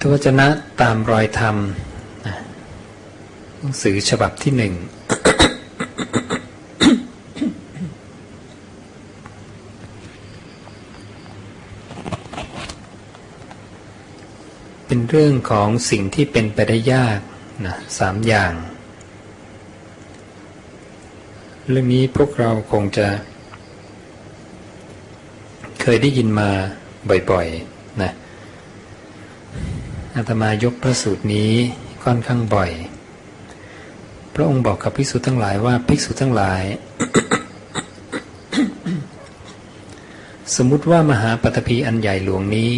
พุทธวจนะตามรอยธรรมหนังสือฉบับที่หนึ่ง เป็นเรื่องของสิ่งที่เป็นไปได้ยากนะสามอย่าง เรื่องนี้พวกเราคงจะ เคยได้ยินมาบ่อยๆนะ อาตมายกพระสูตรนี้ค่อนข้างบ่อย พระองค์บอกกับภิกษุทั้งหลายว่าภิกษุทั้งหลาย สมมุติว่ามหาปฐพีอันใหญ่หลวงนี้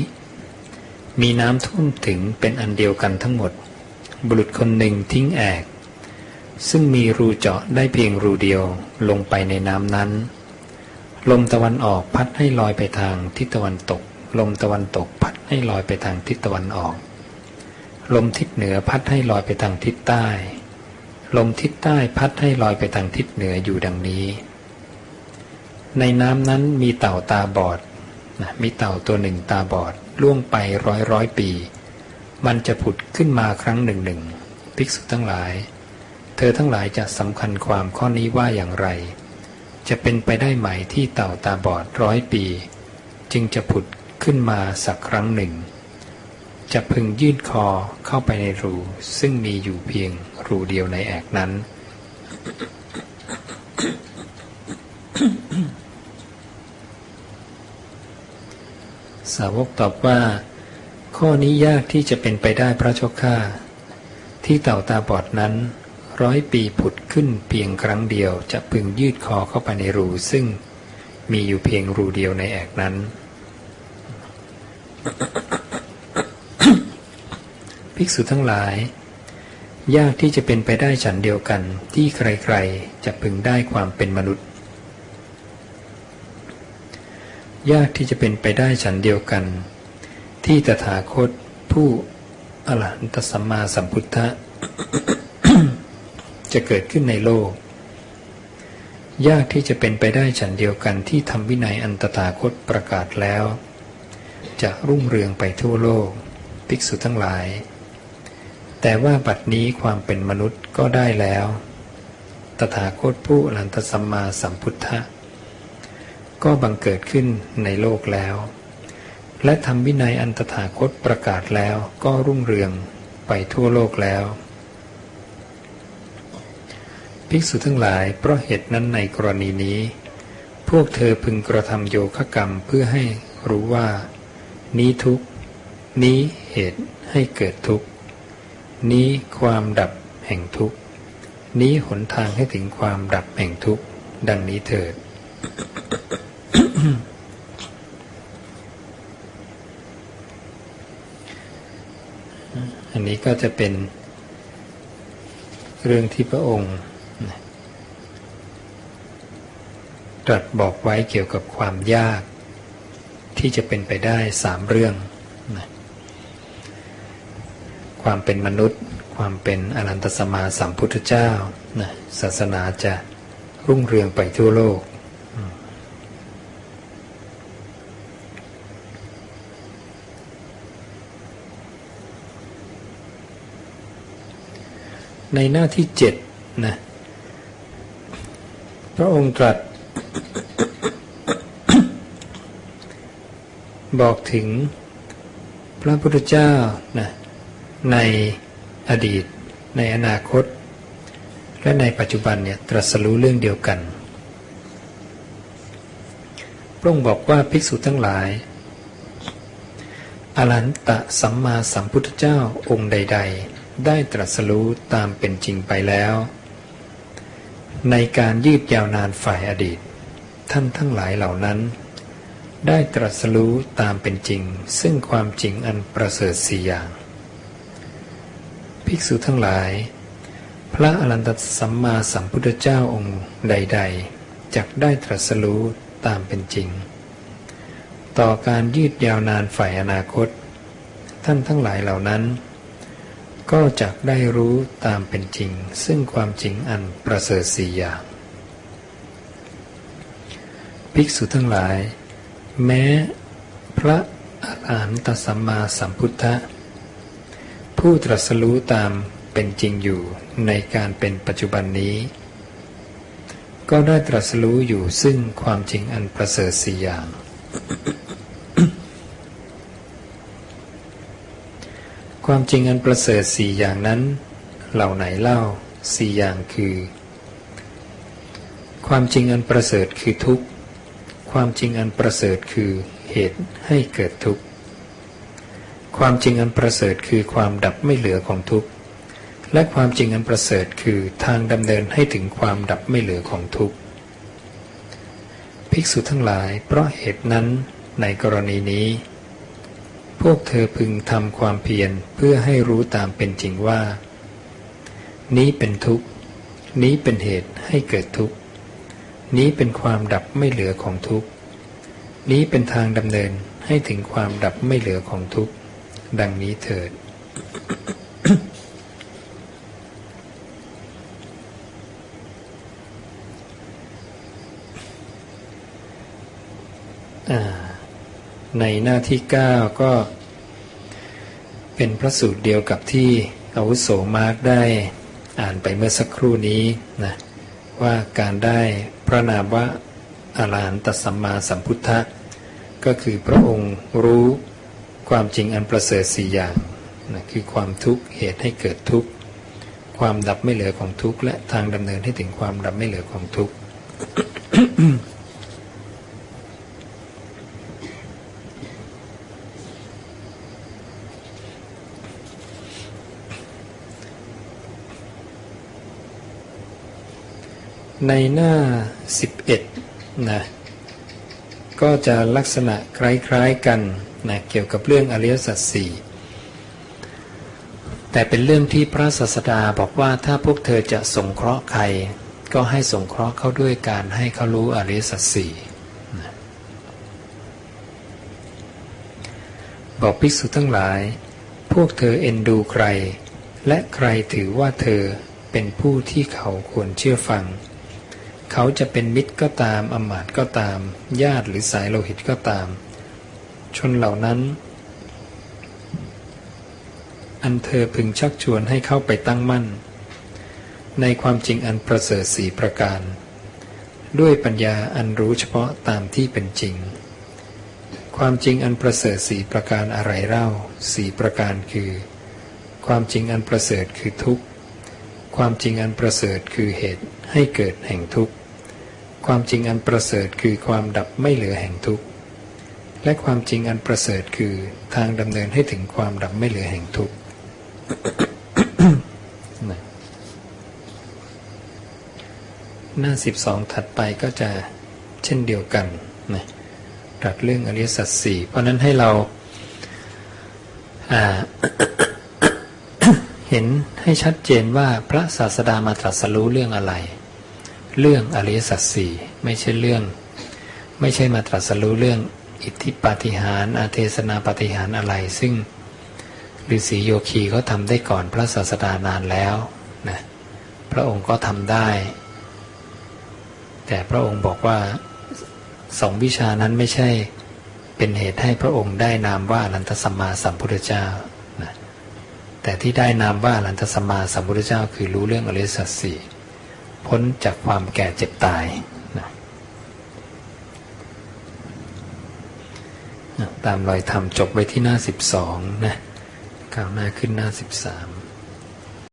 มีน้ำท่วมถึงเป็นอันเดียวกันทั้งหมด บุรุษคนหนึ่งทิ้งแอก ซึ่งมีรูเจาะได้เพียงรูเดียวลงไปในน้ำนั้น ลมตะวันออกพัดให้ลอยไปทางทิศตะวันตก ลมตะวันตกพัดให้ลอยไปทางทิศตะวันออก ลมทิศเหนือพัดให้ลอยไปทางทิศใต้ ลมทิศใต้พัดให้ลอยไปทางทิศเหนืออยู่ดังนี้ ในน้ำนั้นมีเต่าตาบอดนะมีเต่าตัวหนึ่งตาบอดล่วงไปร้อยร้อยปี มันจะผุดขึ้นมาครั้งหนึ่งหนึ่งภิกษุทั้งหลาย เธอทั้งหลายจะสำคัญความข้อนี้ว่าอย่างไร จะเป็นไปได้ไหมที่เต่าตาบอดร้อยปี จึงจะผุดขึ้นมาสักครั้งหนึ่ง จะพึงยื่นคอเข้าไปในรู ซึ่งมีอยู่เพียงรูเดียวในแอกนั้น สาวกตอบว่า ข้อนี้ยากที่จะเป็นไปได้พระเจ้าข้าที่เต่าตาบอดนั้น ร้อยปีผุดขึ้นเพียงครั้งเดียวจะพึงยืดคอเข้าไปในรูซึ่งมีอยู่เพียงรูเดียวในแอกนั้น ภิกษุทั้งหลาย ยากที่จะเป็นไปได้ฉันเดียวกันที่ใครๆ จะพึงได้ความเป็นมนุษย์ ยากที่จะเป็นไปได้ฉันเดียวกัน ที่ตถาคตผู้อรหันตสัมมาสัมพุทธะจะเกิดขึ้นในโลก ยากที่จะเป็นไปได้ฉันเดียวกันที่ทำวินัยอันตถาคตประกาศแล้ว จะรุ่งเรืองไปทั่วโลก ภิกษุทั้งหลาย แต่ว่าบัดนี้ความเป็นมนุษย์ก็ได้แล้ว ตถาคตผู้อรันตสัมมาสัมพุทธะ ก็บังเกิดขึ้นในโลกแล้ว และทำวินัยอันตถาคตประกาศแล้วก็รุ่งเรืองไปทั่วโลกแล้ว ภิกษุทั้งหลายเพราะเหตุนั้นในกรณีนี้ พวกเธอพึงกระทำโยคะกรรมเพื่อให้รู้ว่า นี้ทุกนี้เหตุให้เกิดทุกข์ นี้ความดับแห่งทุกข์ นี้หนทางให้ถึงความดับแห่งทุกข์ ดังนี้เถิด อันนี้ก็จะเป็นเรื่องที่พระองค์ตรัสบอกไว้เกี่ยวกับความยาก ที่จะเป็นไปได้สามเรื่อง ความเป็นมนุษย์ ความเป็นอนันตสมาสัมพุทธเจ้านะศาสนาจะรุ่งเรืองไปทั่วโลก ในหน้าที่เจ็ดนะพระองค์ตรัสบอกถึงพระพุทธเจ้านะ ในอดีต ในอนาคต และในปัจจุบันเนี่ยตรัสรู้เรื่องเดียวกัน พระองค์บอกว่าภิกษุทั้งหลาย อรันตะสัมมาสัมพุทธเจ้าองค์ใด ๆ ได้ตรัสรู้ตามเป็นจริงไปแล้ว ในการยืดยาวนานฝ่ายอดีต ท่านทั้งหลายเหล่านั้นได้ตรัสรู้ตามเป็นจริง ซึ่งความจริงอันประเสริฐสี่อย่าง ภิกษุทั้งหลาย พระอรันตสัมมาสัมพุทธเจ้าองค์ใด ๆจักได้ตรัสรู้ตามเป็นจริง ต่อการยืดยาวนานฝ่ายอนาคต ท่านทั้งหลายเหล่านั้น ก็จักได้รู้ตามเป็นจริง ซึ่งความจริงอันประเสริฐสี่อย่างภิกษุทั้งหลาย แม้พระอรหันตสัมมาสัมพุทธ ผู้ตรัสรู้ตามเป็นจริงอยู่ในการเป็นปัจจุบันนี้ ก็ได้ตรัสรู้อยู่ซึ่งความจริงอันประเสริฐสี่อย่าง ความจริงอันประเสริฐสี่อย่างนั้น เหล่าไหนเล่าสี่อย่างคือ ความจริงอันประเสริฐคือทุกข์ ความจริงอันประเสริฐคือเหตุให้เกิดทุกข์ ความจริงอันประเสริฐคือความดับไม่เหลือของทุกข์ และความจริงอันประเสริฐคือทางดำเนินให้ถึงความดับไม่เหลือของทุกข์ ภิกษุทั้งหลาย เพราะเหตุนั้นในกรณีนี้ พวกเธอพึงทำความเพียรเพื่อให้รู้ตามเป็นจริงว่า นี้เป็นทุกข์ นี้เป็นเหตุให้เกิดทุกข์ นี้เป็นความดับไม่เหลือของทุกข์ นี้เป็นทางดำเนินให้ถึงความดับไม่เหลือของทุกข์ ดังนี้เถิด ในหน้าที่ 9 ก็เป็นพระสูตรเดียวกับที่อาวุโสมาร์กได้อ่านไปเมื่อสักครู่นี้นะว่าการได้พระนามว่าอรหันตสัมมาสัมพุทธะก็คือพระองค์รู้ ความจริงอันประเสริฐสี่อย่างนะคือความทุกข์เหตุให้เกิดทุกข์ความดับไม่เหลือของทุกข์และทางดำเนินให้ถึงความดับไม่เหลือของทุกข์ในหน้า 11นะก็จะลักษณะคล้ายๆกัน นะเกี่ยวกับเรื่องอริยสัจสี่แต่เป็นเรื่องที่พระศาสดาบอกว่าถ้าพวกเธอจะสงเคราะห์ใคร ก็ให้สงเคราะห์เขาด้วยการให้เขารู้อริยสัจสี่บอกภิกษุทั้งหลาย พวกเธอเอ็นดูใคร และใครถือว่าเธอเป็นผู้ที่เขาควรเชื่อฟัง เขาจะเป็นมิตรก็ตามอมาตก็ตาม ญาติหรือสายโลหิตก็ตาม ชนเหล่านั้น อันเธอพึงชักชวนให้เข้าไปตั้งมั่น ในความจริงอันประเสริฐสีประการ ด้วยปัญญาอันรู้เฉพาะตามที่เป็นจริง ความจริงอันประเสริฐสีประการอะไรเล่าสีประการคือ ความจริงอันประเสริฐคือทุกข์ ความจริงอันประเสริฐคือเหตุให้เกิดแห่งทุกข์ ความจริงอันประเสริฐคือความดับไม่เหลือแห่งทุกข์ และความจริงอันประเสริฐคือทางดำเนินให้ถึงความดับไม่เหลือแห่งทุกข์หน้าสิบสองถัดไปก็จะเช่นเดียวกันนะตรัสเรื่องอริยสัจสี่เพราะนั้นให้เราเห็นให้ชัดเจนว่าพระศาสดามาตรัสรู้เรื่องอะไร เรื่องอริยสัจสี่ไม่ใช่เรื่อง ไม่ใช่มาตรัสรู้เรื่อง อิทธิปาฏิหาริย์อาเทศนาปาฏิหาริย์อะไร ซึ่งฤาษีโยคีเขาทำได้ก่อนพระศาสดานานแล้วนะพระองค์ก็ทำได้ แต่พระองค์บอกว่าสองวิชานั้นไม่ใช่เป็นเหตุให้พระองค์ได้นามว่าอรันตสัมมาสัมพุทธเจ้านะแต่ที่ได้นามว่าอรันตสัมมาสัมพุทธเจ้า คือรู้เรื่องอริยสัจสี่พ้นจากความแก่เจ็บตายนะ ตามรอยธรรมจบไว้ที่หน้าสิบสองนะก้าวหน้าขึ้นหน้าสิบสาม